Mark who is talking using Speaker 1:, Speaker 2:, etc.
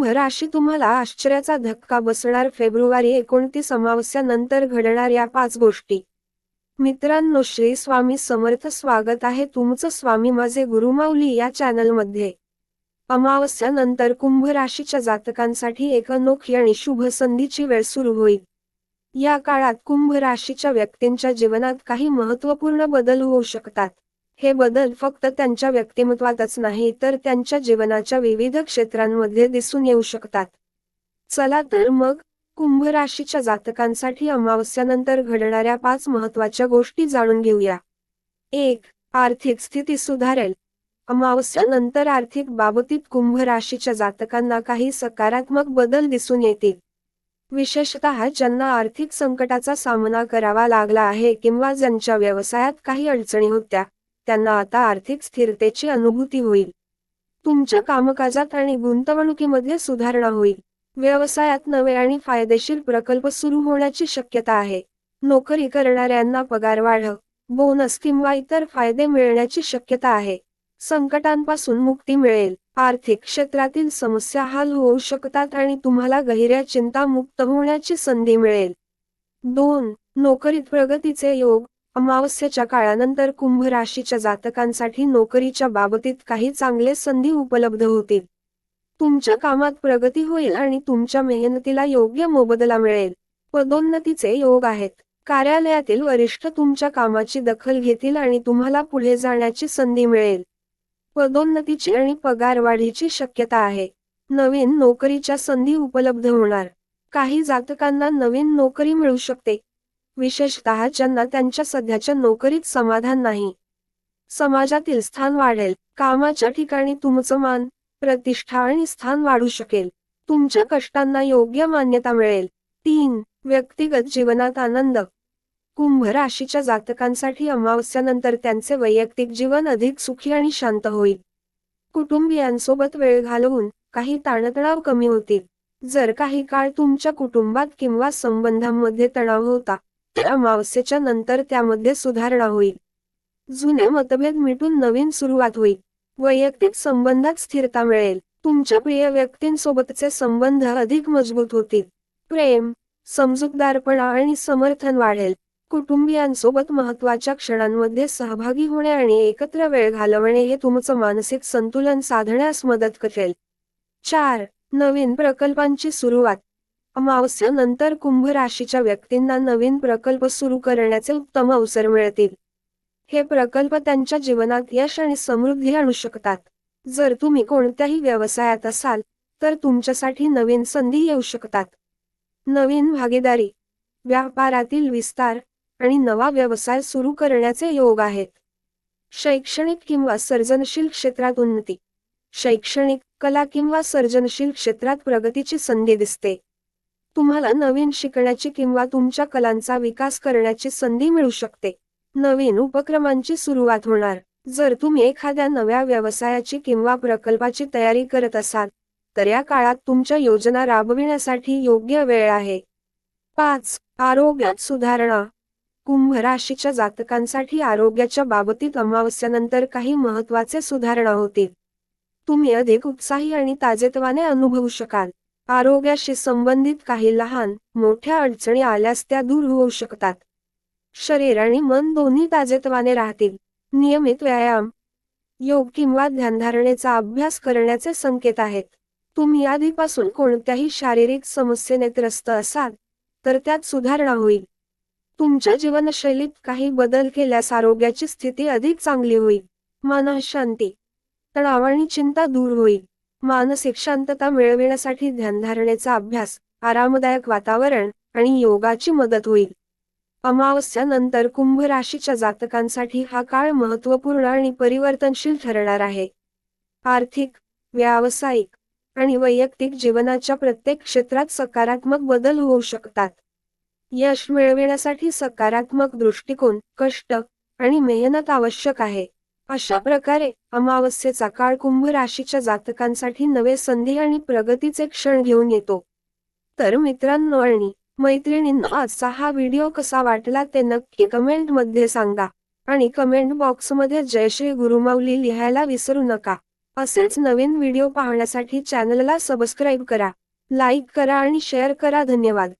Speaker 1: कुंभ राशी तुम्हाला आश्चर्याचा धक्का बसणार फेब्रुवारी एकोणतीस अमावस्या नंतर घडणाऱ्या पाच गोष्टी. मित्रांनो श्री स्वामी समर्थ स्वागत आहे तुमचं स्वामी माझे गुरुमाऊली या चॅनलमध्ये. अमावस्या नंतर कुंभ राशीच्या जातकांसाठी एक अनोखी आणि शुभ संधीची वेळ सुरू होईल. या काळात कुंभ राशीच्या व्यक्तींच्या जीवनात काही महत्त्वपूर्ण बदल होऊ शकतात. हे बदल फक्त त्यांच्या व्यक्तिमत्वातच नाही तर त्यांच्या जीवनाच्या विविध क्षेत्रांमध्ये दिसून येऊ शकतात. चला तर मग कुंभ राशीच्या जातकांसाठी अमावस्यानंतर घडणाऱ्या पाच महत्त्वाच्या गोष्टी जाणून घेऊया. एक आर्थिक स्थिती सुधारेल. अमावस्यानंतर आर्थिक बाबतीत कुंभ राशीच्या जातकांना काही सकारात्मक बदल दिसून येतील. विशेषतः ज्यांना आर्थिक संकटाचा सामना करावा लागला आहे किंवा ज्यांच्या व्यवसायात काही अडचणी होत्या. त्यांना आता आर्थिक स्थिरतेची अनुभूती होईल. तुमच्या कामकाजात आणि गुंतवणुकीमध्ये सुधारणा होईल. व्यवसायात नवे आणि फायदेशीर प्रकल्प सुरू होण्याची शक्यता आहे. नोकरी करणाऱ्यांना पगार वाढ बोनस किंवा इतर फायदे मिळण्याची शक्यता आहे. संकटांपासून मुक्ती मिळेल. आर्थिक क्षेत्रातील समस्या हल होऊ शकतात आणि तुम्हाला गहिऱ्या चिंता मुक्त होण्याची संधी मिळेल. दोन नोकरीत प्रगतीचे योग अमावस्येच्या काळानंतर कुंभ राशीच्या जातकांसाठी नोकरीच्या बाबतीत काही चांगले संधी उपलब्ध होतील. तुमच्या कामात प्रगती होईल आणि तुमच्या मेहनतीला योग्य मोबदला मिळेल. पदोन्नतीचे योग आहेत. कार्यालयातील वरिष्ठ तुमच्या कामाची दखल घेतील आणि तुम्हाला पुढे जाण्याची संधी मिळेल. पदोन्नतीची आणि पगार वाढीची शक्यता आहे. नवीन नोकरीच्या संधी उपलब्ध होणार. काही जातकांना नवीन नोकरी मिळू शकते. विशेषतः ज्यांना त्यांच्या सध्याच्या नोकरीत समाधान नाही. समाजातील स्थान वाढेल. कामाच्या ठिकाणी तुमचं मान प्रतिष्ठा आणि स्थान वाढू शकेल. तुमच्या कष्टांना योग्य मान्यता मिळेल. तीन व्यक्तिगत जीवनात आनंद. कुंभ राशीच्या जातकांसाठी अमावस्यानंतर त्यांचे वैयक्तिक जीवन अधिक सुखी आणि शांत होईल. कुटुंबियांसोबत वेळ घालवून काही ताणतणाव कमी होतील. जर काही काळ तुमच्या कुटुंबात किंवा संबंधांमध्ये तणाव होता अमावस्येच्या नंतर त्यामध्ये सुधारणा होईल. जुने मतभेद मिटून नवीन सुरुवात होईल. वैयक्तिक संबंधात स्थिरता मिळेल. तुमच्या प्रिय व्यक्तींसोबतचे संबंध अधिक मजबूत होतील. प्रेम समजूतदारपणा आणि समर्थन वाढेल. कुटुंबियांसोबत महत्त्वाच्या क्षणांमध्ये सहभागी होणे आणि एकत्र वेळ घालवणे हे तुमचं मानसिक संतुलन साधण्यास मदत करेल. चार नवीन प्रकल्पांची सुरुवात. अमावस्यानंतर कुंभ राशीच्या व्यक्तींना नवीन प्रकल्प सुरू करण्याचे उत्तम अवसर मिळतील. हे प्रकल्प त्यांच्या जीवनात यश आणि समृद्धी आणू शकतात. जर तुम्ही कोणत्याही व्यवसायात असाल तर तुमच्यासाठी नवीन संधी येऊ शकतात. नवीन भागीदारी व्यापारातील विस्तार आणि नवा व्यवसाय सुरू करण्याचे योग आहेत. शैक्षणिक किंवा सर्जनशील क्षेत्रात उन्नती. शैक्षणिक कला किंवा सर्जनशील क्षेत्रात प्रगतीची संधी दिसते. तुम्हाला नवीन शिकण्याची किंवा तुमच्या कलांचा विकास करण्याची संधी मिळू शकते. नवीन उपक्रमांची सुरुवात होणार. जर तुम्ही एखाद्या नव्या व्यवसायाची किंवा प्रकल्पाची तयारी करत असाल तर या काळात तुमच्या योजना राबविण्यासाठी योग्य वेळ आहे. पाच. आरोग्यात सुधारणा. कुंभ राशीच्या जातकांसाठी आरोग्याच्या बाबतीत अमावस्यानंतर काही महत्त्वाचे सुधारणा होतील. तुम्ही अधिक उत्साही आणि ताजेतवाने अनुभवू शकाल. आरोग्याशी संबंधित काही लहान मोठ्या अडचणी आल्यास त्या दूर होऊ शकतात. शरीर आणि मन दोन्ही ताजेतवाने राहतील. नियमित व्यायाम योग किंवा ध्यानधारणेचा अभ्यास करण्याचे संकेत आहेत. तुम्ही आधीपासून कोणत्याही शारीरिक समस्येने त्रस्त असाल तर त्यात सुधारणा होईल. तुमच्या जीवनशैलीत काही बदल केल्यास आरोग्याची स्थिती अधिक चांगली होईल. मनशांती तणाव आणि चिंता दूर होईल. मानसिक शांतता मिळविण्यासाठी ध्यानधारणेचा अभ्यास आरामदायक वातावरण आणि योगाची मदत होईल. अमावस्यानंतर कुंभ राशीच्या जातकांसाठी हा काळ महत्त्वपूर्ण आणि परिवर्तनशील ठरणार आहे. आर्थिक व्यावसायिक आणि वैयक्तिक जीवनाच्या प्रत्येक क्षेत्रात सकारात्मक बदल होऊ शकतात. यश मिळविण्यासाठी सकारात्मक दृष्टिकोन कष्ट आणि मेहनत आवश्यक आहे. अशा प्रकारे अमावस्येचा काळ कुंभ राशीच्या जातकांसाठी नवे संधी आणि प्रगतीचे क्षण घेऊन येतो. तर मित्रांनो आणि मैत्रिणींना आजचा हा व्हिडिओ कसा वाटला ते नक्की कमेंटमध्ये सांगा. आणि कमेंट बॉक्समध्ये जय श्री गुरुमाऊली लिहायला विसरू नका. असेच नवीन व्हिडिओ पाहण्यासाठी चॅनलला सबस्क्राईब करा. लाईक करा आणि शेअर करा. धन्यवाद.